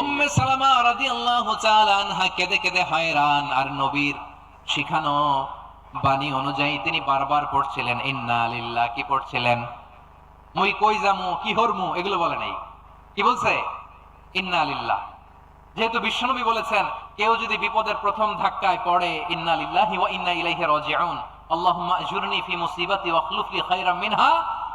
উম্মে সালামা রাদিয়াল্লাহু তাআলা আনহা কেঁদে কেঁদে আর নবীর শিখানো বাণী অনুযায়ী তিনি বারবার পড়ছিলেন, ইন্না লিল্লাহ কি পড়ছিলেন? মুই কই যামু, কি হরমু, এগুলো বলে নাই। কি বলছে? ইন্না লিল্লাহ যেহেতু বিশ্বনবী বলেছেন, কেউ যদি বিপদের প্রথম ধাক্কায় পড়ে, ইন্না লিল্লাহি ওয়া ইন্না ইলাইহি রাজিউন আল্লাহুম্মা আজুরনি ফি মুসিবাতি ওয়া লি খায়রাম মিনহা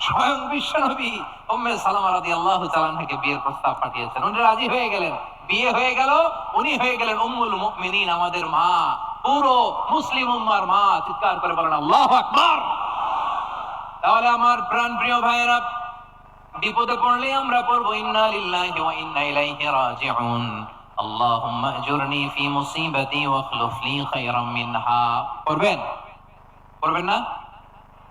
স্বয়ং বিশ্ব নবী উম্মে সালামা রাদিয়াল্লাহু তাআলা থেকে বিয়ের প্রস্তাব পাঠিয়েছেন। উনি রাজি হয়ে গেলেন। বিয়ে হয়ে গেল, উনি হয়ে গেলেন উম্মুল মুমিনিন, আমাদের মা। পুরো মুসলিম উম্মার মা, চিৎকার করে বলেন, আল্লাহু আকবার! তাহলে আমার প্রাণ প্রিয় ভাইয়েরা, বিপদে পড়লে আমরা পড়ব, ইন্না লিল্লাহি ওয়া ইন্না ইলাইহি রাজিউন। আজুরনি ফি মুসিবাতি ওয়া আখলুফ লি খায়রাম মিনহা। পড়বেন? পড়বেন না?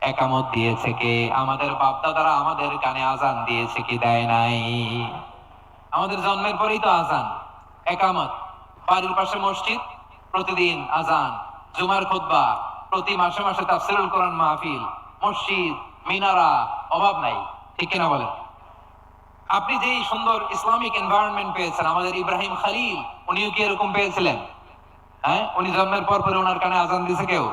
একামত দিয়েছে কে? আমাদের বাপদাদারা আমাদের কানে আজান দিয়েছে কি? দেয় নাই। আমাদের জন্মের পরেই তো আজান। একামত, বাড়ির পাশে মসজিদ, প্রতিদিন আজান। জুমার খুতবা, প্রতি মাসে মাসে তাফসিরুল কোরআন মাহফিল। মসজিদ, মিনারা, অভাব নাই। ঠিক কিনা বলেন? আপনি যে এই সুন্দর ইসলামিক এনভায়রনমেন্ট পেয়েছেন, আমাদের ইব্রাহিম খালিল, উনিও কি এরকম পেয়েছিলেন? হ্যাঁ? উনি জন্মের পর পরে ওনার কানে আজান দিছে কেউ?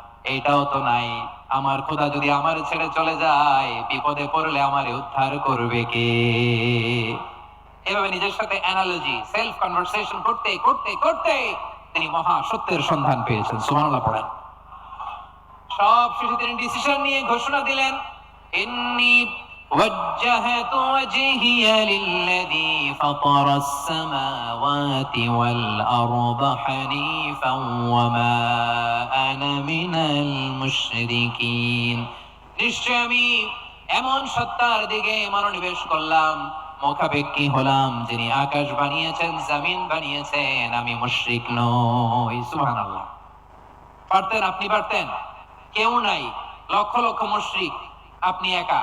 এইটাও তো নাই। আমার খোদা যদি আমার ছেড়ে চলে যায়, বিপদে পড়লে আমার উদ্ধার করবে কে? এভাবে নিজের সাথে অ্যানালজি সেলফ কনভারসেশন করতে করতে করতে তিনি মহা সত্যের সন্ধান পেয়েছেন। পড়েন। সব শেষে তিনি ডিসিশন নিয়ে ঘোষণা দিলেন। ইন্নি وجهت وجهي للذي فطر السماوات والأرض حنيفا وما أنا من المشركين নিশ্চয় আমি এমন সত্তার দিকে মনোনিবেশ করলাম মুখাপেক্ষী হলাম যিনি আকাশ বানিয়েছেন জমিন বানিয়েছেন আমি মুশরিক নই সুবহানাল্লাহ পারতেন আপনি পারতেন কেউ নাই লক্ষ লক্ষ মুশরিক আপনি একা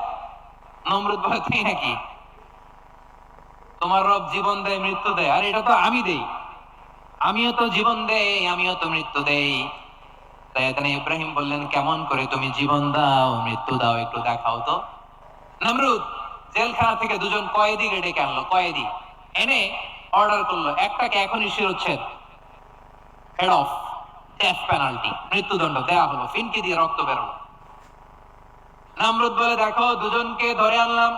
নমরুদ বলে, তাই নাকি? তোমার রব জীবন দেয়, মৃত্যু দেয়। আর, এটা তো আমি দেই। আমিও তো জীবন দেই, আমিও তো মৃত্যু দেই। তাই এখানে ইব্রাহিম বললেন, কেমন করে তুমি জীবন দাও, মৃত্যু দাও, একটু দেখাও তো। নমরুদ, জেলখানা থেকে দুজন কয়েদি ডেকে আনলো, কয়েদি। এনে অর্ডার করল, একটাকে এখনই শিরোচ্ছেদ। হেড অফ ডেথ পেনাল্টি মৃত্যুদণ্ড দেয়া হলো, ফিনকি দিয়ে রক্ত বেরোলো। নামরুদ বলে, দেখো, দুজনকে ধরে আনলাম।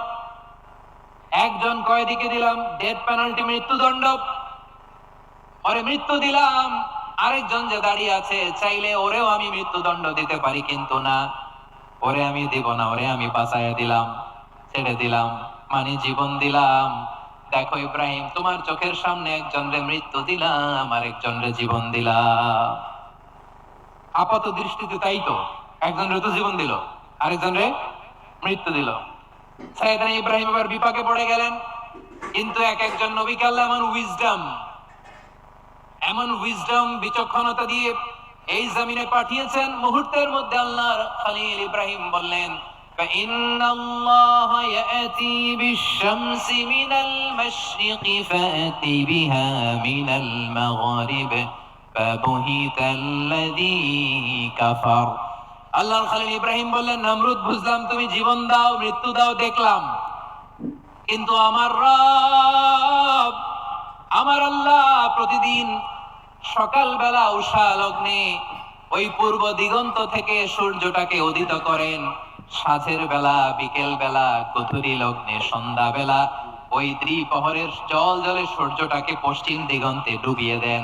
একজন কয়েদিকে দিলাম? ডেথ পেনাল্টি মৃত্যুদণ্ড। ওরে মৃত্যু দিলাম। আরেকজন যে দাঁড়িয়ে আছে, চাইলে ওরেও আমি মৃত্যুদণ্ড দিতে পারি, কিন্তু না। ওরে আমি দিব না, ওরে আমি বাঁচাইয়া দিলাম, ছেড়ে দিলাম মানে জীবন দিলাম। দেখো ইব্রাহিম, তোমার চোখের সামনে একজনরে মৃত্যু দিলাম আরেকজনরে জীবন দিলাম। আপাত দৃষ্টিতে তাই তো একজনরে তো জীবন দিল। আরেকজনরে মৃত্যু দিল সাইদানা ইব্রাহিম আবার বিপাকে পড়ে গেলেন কিন্তু এক একজন নবীকে আল্লাহ এমন উইজডম এমন উইজডম বিচক্ষণতা দিয়ে এই জমিনে পাঠিয়েছেন মুহূর্তের মধ্যে আল্লাহর খলিল ইব্রাহিম বললেন فإن الله يأتي بالشمس من المشرق فأت بها من المغرب فبهت الذي كفر আল্লাহর খালিল ইব্রাহিম বললেন, নমরুদ, বুঝলাম তুমি জীবন দাও, মৃত্যু দাও, দেখলাম। কিন্তু আমার রব, আমার আল্লাহ প্রতিদিন সকালবেলা উষা লগ্নে ওই পূর্ব দিগন্ত থেকে সূর্যটাকে উদিত করেন। সাঁঝের বেলা, বিকেল বেলা, গধূলি লগ্নে সন্ধ্যা বেলা, ওই দ্বিপ্রহরের জল জলে সূর্যটাকে পশ্চিম দিগন্তে ডুবিয়ে দেন।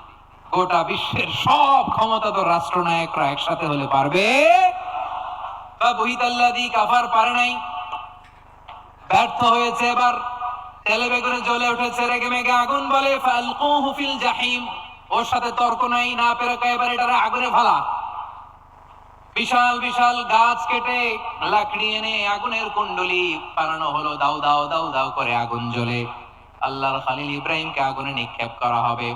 গোটা বিশ্বের সব ক্ষমতাধর রাষ্ট্রনায়করা একসাথে হলে পারবে। কাফার পারে নাই। ব্যর্থ হয়েছে এবার। আগুন বিশাল বিশাল গাছ কেটে লাকড়ি এনে আগুনের কুণ্ডলি হলো। দাও দাও দাও করে আগুন জ্বলে। আল্লাহর খালিল ইব্রাহিমকে আগুনে নিক্ষেপ করা হবে।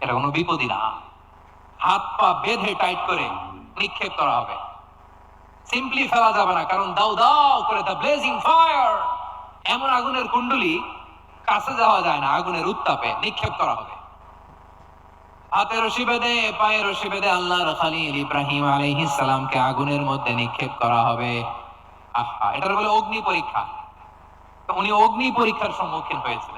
এটা কোনো বিপদই না। হাত পা বেঁধে টাইট করে নিক্ষেপ করা হবে। সিম্পলি ফেলা যাবে না, কারণ দাও দাও করে দ্য ব্লেজিং ফায়ার এমন আগুনের কুণ্ডলি কাছে যাওয়া যায় না, আগুনের উত্তাপে নিক্ষেপ করা হবে। হাতে রশি বেঁধে, পায়ে রশি বেঁধে আল্লাহর খালিল ইব্রাহিম আলাইহিস আগুনের মধ্যে নিক্ষেপ করা হবে। আহা এটার বলে অগ্নি পরীক্ষা। উনি অগ্নি পরীক্ষার সম্মুখীন হয়েছিলেন।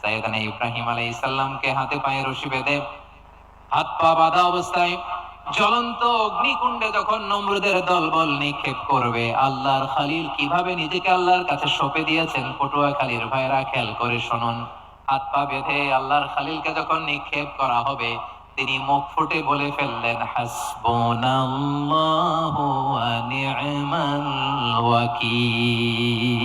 সাইয়েদানা ইব্রাহিম হাতে পায়ে রশি বেঁধে হাত পা বাঁধা অবস্থায় জ্বলন্ত অগ্নিকুণ্ডে যখন নমরুদের দলবল নিক্ষেপ করবে, আল্লাহর খালিল কীভাবে নিজেকে আল্লাহর কাছে সঁপে দিয়েছেন পটুয়া খালির ভাইরা খেয়াল করে শুনুন। হাত পা বেঁধে আল্লাহর খালিলকে যখন নিক্ষেপ করা হবে, তিনি মুখ ফুটে বলে ফেললেন, হাসবুনাল্লাহু ওয়া নি'মাল ওয়াকিল।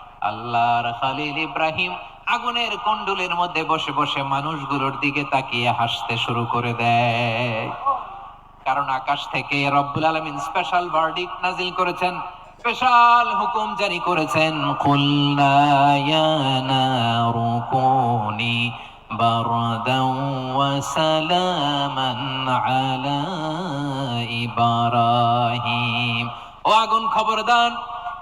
আল্লাহর খালিল ইব্রাহিম আগুনের কুণ্ডলের মধ্যে বসে বসে মানুষগুলোর দিকে তাকিয়ে হাসতে শুরু করে দেয়। কারণ আকাশ থেকে রব্বুল আলমিন স্পেশাল ভার্ডিক্ট নাজিল করেছেন। স্পেশাল হুকুম জারি করেছেন। কুলনা ইয়া নারু কুনি বারদান ওয়া সালামান আলা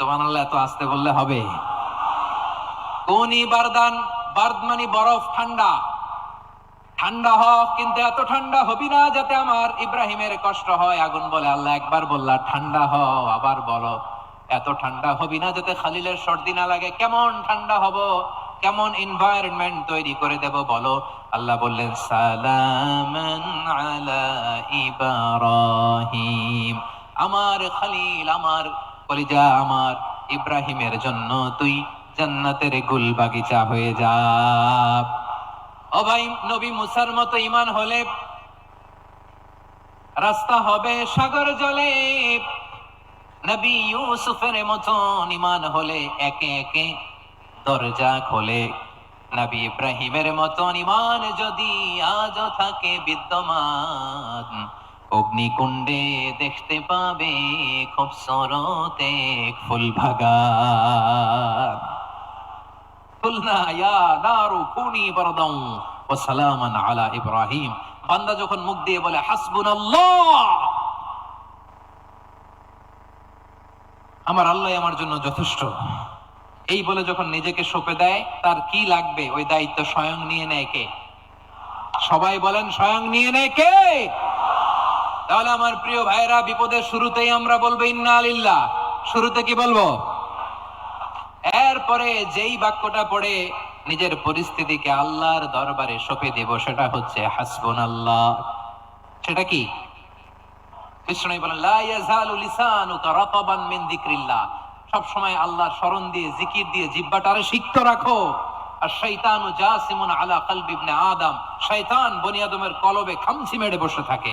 এত বললে হবে? কোনি বারদান বার্দ বরফ, ঠান্ডা। ঠান্ডা কিন্তু এত ঠান্ডা হবি না যাতে আমার ইব্রাহিমের কষ্ট হয় আগুন বলে। আল্লাহ একবার বললা, ঠান্ডা হ আবার বলো। এত ঠান্ডা হবি না যাতে খালিলের সর্দি না লাগে। কেমন ঠান্ডা হব? কেমন এনভায়রনমেন্ট তৈরি করে দেব বলো? আল্লাহ বললেন, সালামান আলা ইব্রাহিম। আমার খালিল, আমার কলিজা আমার। ইব্রাহিমের জন্য তুই জান্নাতের গুল বাগিচা হয়ে যা। ও ভাই, নবী মুসার মতো ইমান হলে রাস্তা হবে সাগর জলে। নবী ইউসুফের মতন ইমান হলে একে একে দরজা খোলে। নবী ইব্রাহিমের মতন ইমান যদি আজও থাকে বিদ্যমান। অগ্নিকুণ্ডে দেখতে পাবে খুব সরতে ফুল ইব্রাহিম। বান্দা যখন মুখ দিয়ে বলে আমার আল্লাহ আমার জন্য যথেষ্ট। এই বলে যখন নিজেকে সঁপে দেয়, তার কি লাগবে? ওই দায়িত্ব স্বয়ং নিয়ে নেয় কে? সবাই বলেন, স্বয়ং নিয়ে নেয় কে? তাহলে আমার প্রিয় ভাইরা বিপদের শুরুতেই আমরা বলব, ইন্না আলিল্লাহ শুরুতে কি বলব? এরপরে যেই বাক্যটা পড়ে, নিজের পরিস্থিতিকে আল্লাহর দরবারে সঁপে দেব, সেটা হচ্ছে হাসবুন আল্লাহ সেটা কি? সব সময় আল্লাহর স্মরণ দিয়ে, জিকির দিয়ে সিক্ত রাখো। আর জাসিমুন আলা আদম। বনি আদমের কলবে খামচি মেরে বসে থাকে।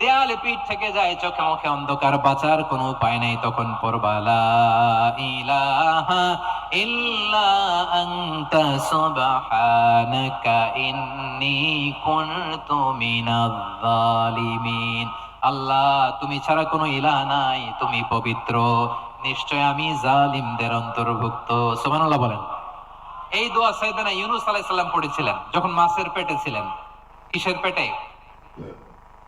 দেয়ালে পিঠ থেকে যায় চোখে মুখে অন্ধকার, বাঁচার কোনো উপায় নেই তখন পড়বা লা ইলাহা আল্লাহ, তুমি ছাড়া কোনো ইলাহ নাই, তুমি পবিত্র। নিশ্চয় আমি জালিমদের অন্তর্ভুক্ত। সুবহানাল্লাহ বলেন। এই দোয়া সাইয়েদনা ইউনুস আলাইহিস সালাম পড়েছিলেন, যখন মাছের পেটে ছিলেন। কিসের পেটে?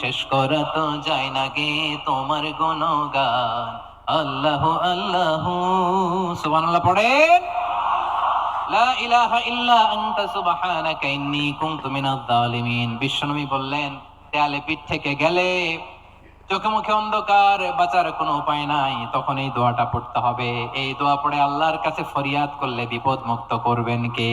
শেষ করা তো যায় না গে তোমার গুণগান। আল্লাহ আল্লাহ। বিশ্বনবী বললেন, দেয়ালে পিঠ থেকে গেলে চোখে মুখে অন্ধকার, বাঁচার কোনো উপায় নাই। তখন এই দোয়াটা পড়তে হবে। এই দোয়া পড়ে আল্লাহর কাছে ফরিয়াদ করলে বিপদ মুক্ত করবেন কে?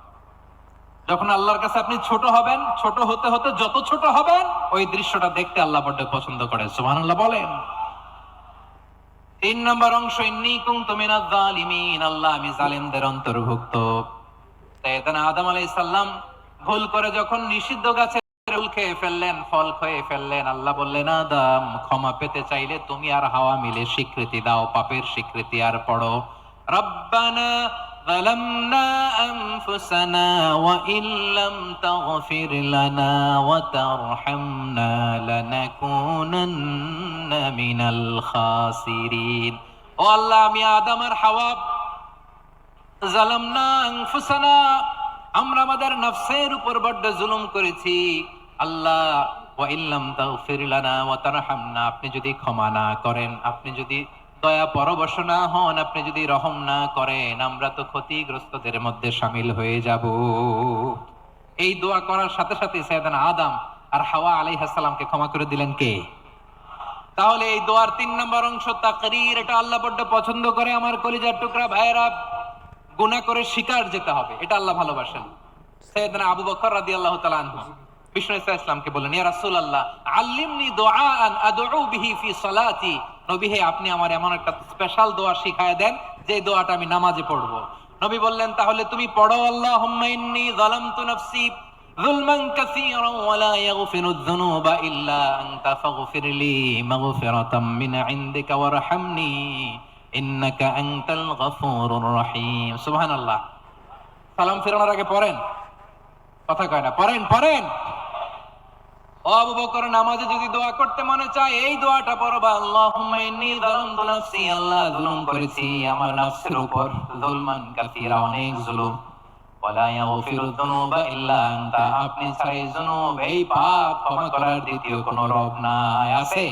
যখন আল্লাহর কাছে আপনি ছোট হবেন, ছোট হতে হতে যত ছোট হবেন, ওই দৃশ্যটা দেখতে আল্লাহ বড্ড পছন্দ করে। সুবহানাল্লাহ বলেন। তিন নম্বর অংশ, ইন্নী কুনতু মিনাজ জালিমিন আল্লাহ আমি জালেমদের অন্তর্ভুক্ত। সাইয়েদানা আদম আলাইহিস সালাম ভুল করে যখন নিষিদ্ধ গাছে ফুল খেয়ে ফেললেন, ফল খেয়ে ফেললেন, আল্লাহ বললেন, আদম, ক্ষমা পেতে চাইলে তুমি আর হাওয়া মিলে স্বীকৃতি দাও, পাপের স্বীকৃতি আর পড়ো। রব্বানা ظلمنا أنفسنا وإن لم تغفر لنا وترحمنا لنكونن من الخاسرين ও আল্লাহ আমি আদম আর হাওয়া জালামনা আনফুসানা আমরা আমাদের নফসের উপর বড্ড জুলুম করেছি আল্লাহ ওয়া ইল্লাম তাগফির লানা ওয়া তারহামনা আপনি যদি ক্ষমা না করেন আপনি যদি দয়া পরবশ না হন, আপনি যদি রহম না করেন, আমরা তো ক্ষতিগ্রস্তদের মধ্যে সামিল হয়ে যাব। এই দোয়া করার সাথে সাথে সাইয়েদানা আদম আর হাওয়া আলাইহিস সালামকে ক্ষমা করে দিলেন কে? তাহলে এই দোয়ার তিন নম্বর অংশ তাকরীর, এটা আল্লাহ বড্ড পছন্দ করে। আমার কলিজার টুকরা ভাইয়েরা, গুনাহ করে শিকার যেতে হবে, এটা আল্লাহ ভালোবাসেন। সৈয়দনা আবু বকর রাদিয়াল্লাহু তাআলা আনহু বিষ্ণু ইসা ইসলামকে বললেন, ইয়া রাসূলুল্লাহ, আল্লিমনি দুআআন আদউ বিহি ফি সালাতি নবী হে, আপনি আমার এমন একটা স্পেশাল দোয়া শিখায় দেন, যে দোয়াটা আমি নামাজে পড়ব। নবী বললেন, তাহলে তুমি পড়ো আল্লাহ ইন্নি যালামতু নাফসি যুলমান কাসীরা যুনুবা ইল্লা আনতা ফাগফিরলি মাগফিরাতাম মিন ইনদিকা ওয়ারহামনি ইন্নাকা আনতাল রহিম। সুবহানাল্লাহ। সালাম ফেরানোর আগে পড়েন। কথা কয় না, পড়েন পড়েন। আবু বকর নামাজে যদি দোয়া করতে মনে চায়, এই দোয়াটা আল্লাহুম্মা যালামতু নাফসি, আল্লাহ করেছি, আমার উপর যুলমান কাসীরা অনেক ওয়ালা ইয়াগফিরু যুনুবা ইল্লা আনতা, আপনি ছাড়া যুনুব এই পাপ ক্ষমা করার দ্বিতীয় কোনো রব নাই, আছে?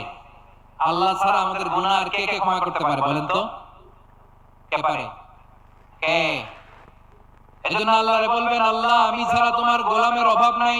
আল্লাহ ছাড়া আমাদের গুনাহ আর কে কে ক্ষমা করতে পারে বলেন তো? কে পারে? কে? এজন্য আল্লাহরে বলবেন, আল্লাহ, আমি ছাড়া তোমার গোলামের অভাব নাই।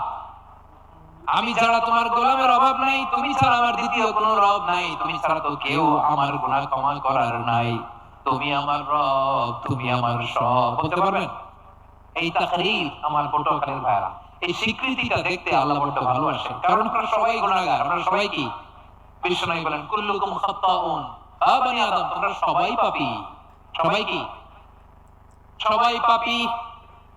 আমি ছাড়া তোমার গোলামের অভাব নাই, তুমি ছাড়া আমার দ্বিতীয় কোনো রব নাই, তুমি ছাড়া তো কেউ আমার গুনাহ ক্ষমা করার নাই। তুমি আমার রব, তুমি আমার সব, বলতে পারবেন? এই তাকরীর আমার পটকালের ভাইরা এই স্বীকৃতিটা দেখতে আল্লাহ বড্ড ভালোবাসেন। কারণ আমরা সবাই আমরা সবাই কি? বিশ্বনবী বলেন, কুল্লুকুম আ বনি আদম, তোমরা সবাই পাপী। সবাই কি? সবাই পাপী।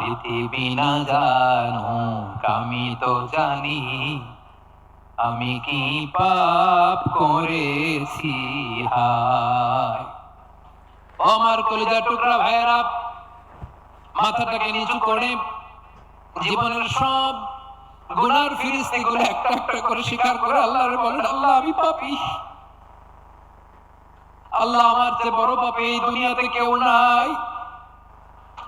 পৃথিবী না জানুক আমি তো জানি। আমি কি পাপ করেছি? হায়। আমার কলিজা টুকরা ভাইয়েরা, মাথাটাকে নিচু করে জীবনের সব গুনার ফিরিস্তি গুলো একটা একটা করে স্বীকার করে আল্লাহর বলেন, আল্লাহ আমি পাপি। আল্লাহ আমার চেয়ে বড় পাপী এই দুনিয়াতে কেউ নাই।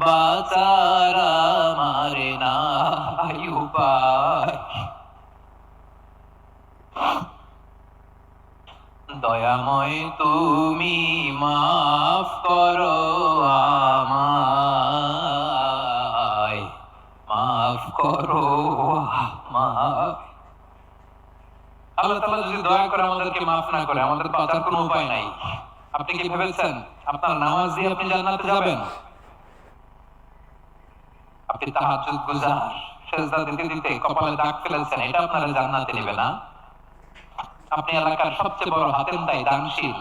বাচার আমার নাই উপায় দয়াময় তুমি মাফ করো আমায়। মাফ করো আমায়। আল্লাহ তাআলা যদি দয়া করে আমাদেরকে মাফ না করে, আমাদের বাঁচার কোনো উপায় নাই। আপনি কি ভেবেছেন আপনার নামাজ দিয়ে আপনি জান্নাতে যাবেন? আপনি তাহাজ্জুদ কপালে দাগ ফেলেছেন, এটা আপনার জান্নাতে নেবে না। আপনি এলাকার সবচেয়ে বড় দানশীল।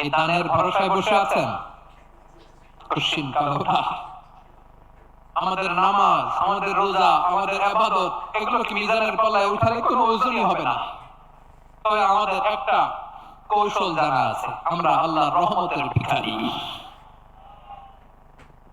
এই দানের ভরসায় বসে আছেন? আমাদের নামাজ, আমাদের রোজা, আমাদের আবাদত, এগুলো কি মিজানের পাল্লায় উঠালে কোনো ওজনই হবে না? তবে আমাদের একটা কৌশল জানা আছে, আমরা আল্লাহর রহমতের ভিখারি।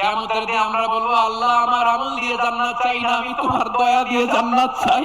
কেমতের দিয়ে আমরা বলব, আল্লাহ আমার আমল দিয়ে জান্নাত চাই না, আমি তোমার দয়া দিয়ে জান্নাত চাই।